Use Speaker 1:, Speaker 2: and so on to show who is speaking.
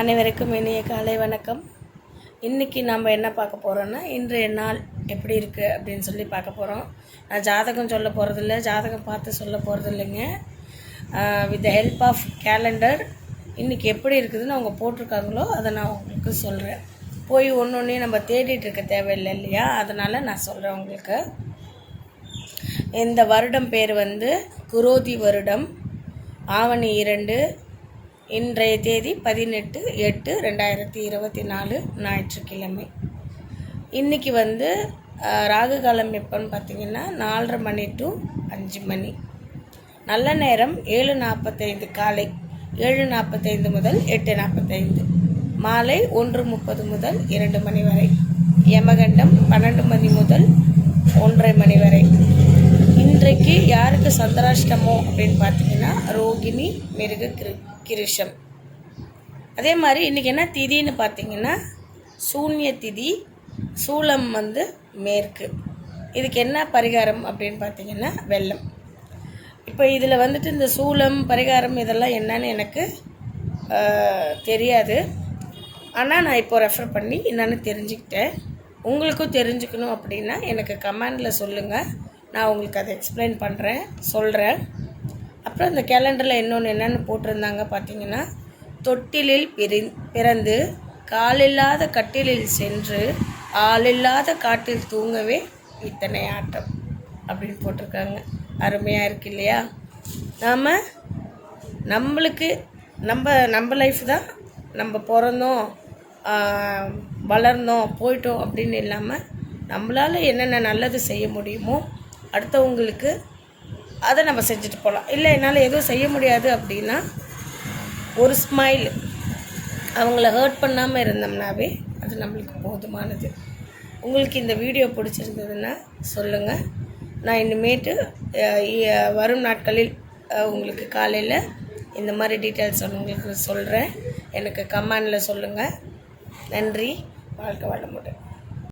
Speaker 1: அனைவருக்கும் இனிய காலை வணக்கம். இன்றைக்கி நம்ம என்ன பார்க்க போகிறோன்னா இன்றைய நாள் எப்படி இருக்குது அப்படின்னு சொல்லி பார்க்க போகிறோம் நான் ஜாதகம் சொல்ல போகிறதில்ல ஜாதகம் பார்த்து சொல்ல போகிறது இல்லைங்க with the help of calendar இன்றைக்கி எப்படி இருக்குதுன்னு அவங்க போட்டிருக்காங்களோ அதை நான் உங்களுக்கு சொல்கிறேன் போய் ஒன்று ஒன்றையும் நம்ம தேடிட்டு இருக்க தேவையில்லை இல்லையா? அதனால் நான் சொல்கிறேன் உங்களுக்கு. இந்த வருடம் பேர் வந்து குரோதி வருடம். ஆவணி இரண்டு இன்றைய தேதி பதினெட்டு எட்டு ரெண்டாயிரத்தி இருபத்தி நாலு ஞாயிற்றுக்கிழமை. இன்றைக்கி வந்து ராகு காலம் எப்போன்னு பார்த்தீங்கன்னா நாலரை மணி டு அஞ்சு மணி. நல்ல நேரம் ஏழு நாற்பத்தைந்து காலை ஏழு நாற்பத்தைந்து முதல் எட்டு நாற்பத்தைந்து. மாலை ஒன்று முப்பது முதல் இரண்டு மணி வரை. யமகண்டம் பன்னெண்டு மணி முதல் ஒன்றரை மணி வரை. இன்றைக்கு யாருக்கு சந்திராஷ்டமோ அப்படின்னு பார்த்தீங்கன்னா ரோகிணி மிருக கிரு கிருஷம். அதே மாதிரி இன்றைக்கி என்ன திதின்னு பார்த்தீங்கன்னா சூன்ய திதி சூலம் வந்து மேற்கு. இதுக்கு என்ன பரிகாரம் அப்படின்னு பார்த்தீங்கன்னா வெள்ளம். இப்போ இதில் வந்துட்டு இந்த சூலம் பரிகாரம் இதெல்லாம் என்னன்னு எனக்கு தெரியாது. ஆனால் நான் இப்போ ரெஃபர் பண்ணி என்னென்னு தெரிஞ்சுக்கிட்டேன். உங்களுக்கும் தெரிஞ்சுக்கணும் அப்படின்னா எனக்கு கமெண்டில் சொல்லுங்கள் நான் உங்களுக்கு அதை எக்ஸ்பிளைன் பண்ணுறேன் சொல்கிறேன் அப்புறம் இந்த கேலண்டரில் இன்னொன்று என்னென்னு போட்டிருந்தாங்க பார்த்தீங்கன்னா தொட்டிலில் பிரி பிறந்து காலில்லாத கட்டிலில் சென்று ஆளில்லாத காட்டில் தூங்கவே இத்தனை ஆட்டம் அப்படின்னு போட்டிருக்காங்க. அருமையாக இருக்கு இல்லையா? நாம் நம்மளுக்கு நம்ம நம்ம லைஃப் தான் நம்ம பிறந்தோம் வளர்ந்தோம் போயிட்டோம் அப்படின்னு இல்லாமல் நம்மளால் என்னென்ன நல்லது செய்ய முடியுமோ அடுத்தவங்களுக்கு அதை நம்ம செஞ்சுட்டு போகலாம். இல்லை என்னால் எதுவும் செய்ய முடியாது அப்படின்னா ஒரு ஸ்மைல் அவங்கள ஹர்ட் பண்ணாமல் இருந்தோம்னாவே அது நம்மளுக்கு போதுமானது. உங்களுக்கு இந்த வீடியோ பிடிச்சிருந்ததுன்னா சொல்லுங்கள் நான் இனிமேட்டு வரும் நாட்களில் உங்களுக்கு காலையில் இந்த மாதிரி டீட்டெயில்ஸ் உங்களுக்கு சொல்கிறேன் எனக்கு கமெண்டில் சொல்லுங்கள் நன்றி. வாழ்க்கை வளமுடன்.